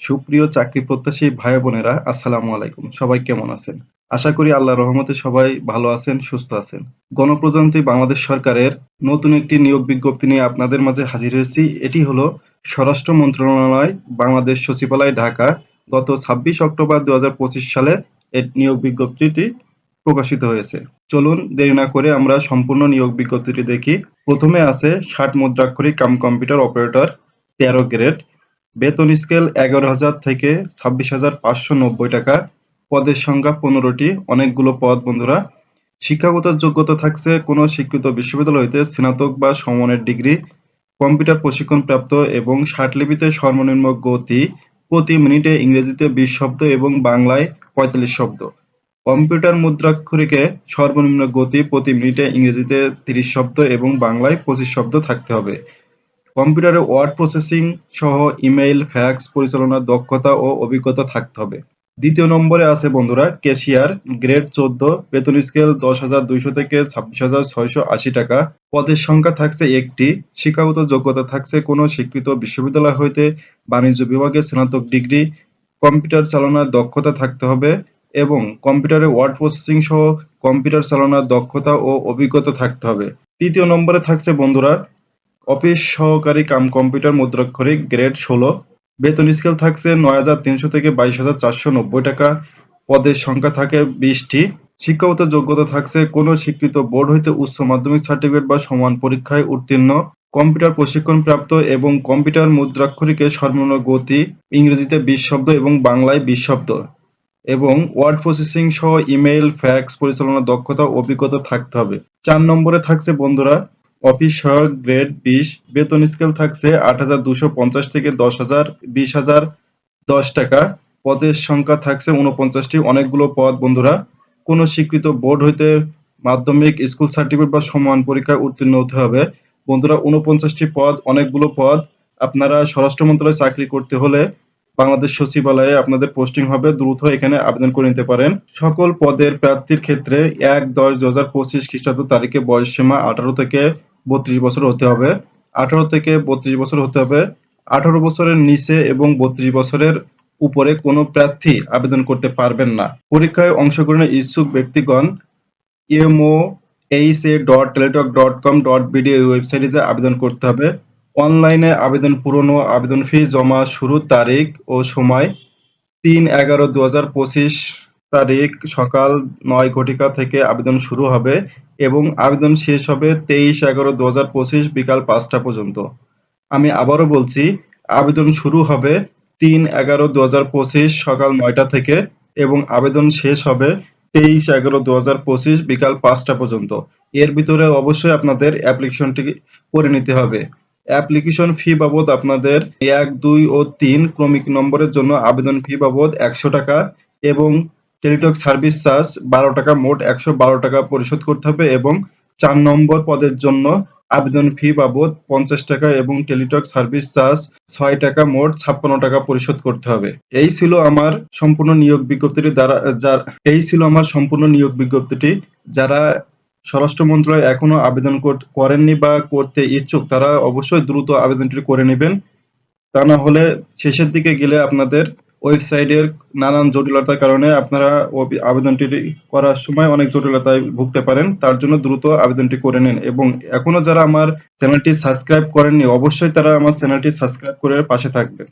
সুপ্রিয় চাকরি প্রত্যাশী ভাই বোনেরা, আসসালামু আলাইকুম। সবাই কেমন আছেন? আশা করি আল্লাহ রহমতে সবাই ভালো আছেন, সুস্থ আছেন। গণপ্রজাতন্ত্রী বাংলাদেশ সরকারের নতুন একটি নিয়োগ বিজ্ঞপ্তি নিয়ে আপনাদের মাঝে হাজির হয়েছি। এটি হলো স্বরাষ্ট্র মন্ত্রণালয় বাংলাদেশ সচিবালয়, ঢাকা। গত ছাব্বিশ অক্টোবর দুই হাজার পঁচিশ সালে এই নিয়োগ বিজ্ঞপ্তিটি প্রকাশিত হয়েছে। চলুন দেরি না করে আমরা সম্পূর্ণ নিয়োগ বিজ্ঞপ্তিটি দেখি। প্রথমে আছে ষাট মুদ্রাক্ষরিক কাম কম্পিউটার অপারেটর, তেরো গ্রেড। বেতন স্কেল এগারো হাজার থেকে ছাব্বিশ হাজার পাঁচশো নব্বই টাকা। পদের সংখ্যা পনেরোটি। অনেকগুলো পদ, বন্ধুরা। শিক্ষাগত যোগ্যতা থাকছে কোনো স্বীকৃত বিশ্ববিদ্যালয় হইতে স্নাতক বা সমমানের ডিগ্রি, কম্পিউটার প্রশিক্ষণ প্রাপ্ত এবং ষাটলিপিতে সর্বনিম্ন গতি প্রতি মিনিটে ইংরেজিতে বিশ শব্দ এবং বাংলায় পঁয়তাল্লিশ শব্দ। কম্পিউটার মুদ্রাক্ষরিকে সর্বনিম্ন গতি প্রতি মিনিটে ইংরেজিতে তিরিশ শব্দ এবং বাংলায় পঁচিশ শব্দ থাকতে হবে। কম্পিউটারে ওয়ার্ড প্রসেসিং সহ ইমেইল, ফ্যাক্স পরিচালনার দক্ষতা ও অভিজ্ঞতা থাকতে হবে। দ্বিতীয় নম্বরে আছে বন্ধুরা, ক্যাশিয়ার, গ্রেড চোদ্দ, বেতন স্কেল দশ হাজার দুইশো থেকে ছাব্বিশ হাজার ছয়শো আশি টাকা। পদের সংখ্যা থাকছে একটি, শিক্ষাগত যোগ্যতা থাকছে কোনো স্বীকৃত বিশ্ববিদ্যালয় হইতে, বাণিজ্য বিভাগে স্নাতক ডিগ্রি, কম্পিউটার চালানোর দক্ষতা থাকতে হবে এবং কম্পিউটারে ওয়ার্ড প্রসেসিং সহ কম্পিউটার চালানোর দক্ষতা ও অভিজ্ঞতা থাকতে হবে। তৃতীয় নম্বরে থাকছে বন্ধুরা অফিস সহকারী কাম কম্পিউটার মুদ্রাক্ষরিক গ্রেড ষোলো। বেতন স্কেল থাকছে নয় হাজার তিনশো থেকে বাইশ হাজার চারশো নব্বই টাকা। পদের সংখ্যা থাকে বিশটি। শিক্ষাগত যোগ্যতা থাকছে কোনো স্বীকৃত বোর্ড হইতে উচ্চ মাধ্যমিক সার্টিফিকেট বা সমান পরীক্ষায় উত্তীর্ণ। কম্পিউটার প্রশিক্ষণ প্রাপ্ত এবং কম্পিউটার মুদ্রাক্ষরিকে সর্বনিম্ন গতি, ইংরেজিতে বিশ শব্দ এবং বাংলায় বিশ শব্দ। এবং ওয়ার্ড প্রসেসিং সহ ইমেইল, ফ্যাক্স পরিচালনার দক্ষতা অভিজ্ঞতা থাকতে হবে। চার নম্বরে থাকছে বন্ধুরা অফিস সহায়ক গ্রেড বিশ, বেতন স্কেল থাকছে আট হাজার দুশো পঞ্চাশ থেকে দশ হাজার, বিশ হাজার দশ টাকা। পদের সংখ্যা থাকছে উনপঞ্চাশটি অনেকগুলো পদ, বন্ধুরা। কোনো স্বীকৃত বোর্ড হইতে মাধ্যমিক, স্কুল সার্টিফিকেট বা সমান পরীক্ষায় উত্তীর্ণ হতে হবে। বন্ধুরা উনপঞ্চাশটি পদ, অনেকগুলো পদ। আপনারা স্বরাষ্ট্র মন্ত্রণালয়ে চাকরি করতে হলে বাংলাদেশ সচিবালয়ে আপনাদের পোস্টিং হবে, দ্রুত এখানে আবেদন করে নিতে পারেন। সকল পদের প্রার্থীর ক্ষেত্রে এক, দশ, দু হাজার পঁচিশ খ্রিস্টাব্দ তারিখে বয়স সীমা আঠারো থেকে বত্রিশ বছর হতে হবে। আঠারো থেকে বত্রিশ বছর হতে হবে। আঠারো বছরের নিচে এবং বত্রিশ বছরের উপরে কোনো প্রার্থী আবেদন করতে পারবেন না। পরীক্ষায় অংশগ্রহণের ইচ্ছুক ব্যক্তিগণ EMO H A dot Teletalk dot com dot BD ওয়েবসাইটে যে আবেদন করতে হবে। অনলাইনে আবেদন পূরণ ও আবেদন ফি জমা শুরুর তারিখ ও সময় তিন এগারো দু হাজার পঁচিশ তারিখ সকাল নয় ঘটিকা থেকে আবেদন শুরু হবে এবং আবেদন শেষ হবে তেইশ এগারো দু হাজার পঁচিশ বিকাল পাঁচটা পর্যন্ত। আমি আবারও বলছি, আবেদন শুরু হবে তিন এগারো দু হাজার পঁচিশ সকাল নয়টা থেকে এবং আবেদন শেষ হবে তেইশ এগারো দু হাজার পঁচিশ বিকাল পাঁচটা পর্যন্ত। এর ভিতরে অবশ্যই আপনাদের অ্যাপ্লিকেশনটি করে নিতে হবে। অ্যাপ্লিকেশন ফি বাবদ আপনাদের এক, দুই ও তিন ক্রমিক নম্বরের জন্য আবেদন ফি বাবদ একশো টাকা এবং টেলিটক সার্ভিস চার্জ বারো টাকা, মোট একশো বারো টাকা পরিশোধ করতে হবে এবং চার নম্বর পদের জন্য আবেদন ফি বাবদ পঞ্চাশ টাকা এবং টেলিটক সার্ভিস চার্জ ছয় টাকা, মোট ছাপ্পান্ন টাকা পরিশোধ করতে হবে। এই ছিল আমার সম্পূর্ণ নিয়োগ বিজ্ঞপ্তিটি দ্বারা, যার, এই ছিল আমার সম্পূর্ণ নিয়োগ বিজ্ঞপ্তিটি। যারা স্বরাষ্ট্র মন্ত্রণালয় এখনও আবেদন করেননি বা করতে ইচ্ছুক, তারা অবশ্যই দ্রুত আবেদনটি করে নেবেন। তা না হলে শেষের দিকে গেলে আপনাদের ওয়েবসাইটের নানান জটিলতার কারণে আপনারা আবেদনটি করার সময় অনেক জটিলতায় ভুগতে পারেন। তার জন্য দ্রুত আবেদনটি করে নিন এবং এখনও যারা আমার চ্যানেলটি সাবস্ক্রাইব করেননি, অবশ্যই তারা আমার চ্যানেলটি সাবস্ক্রাইব করে পাশে থাকবেন।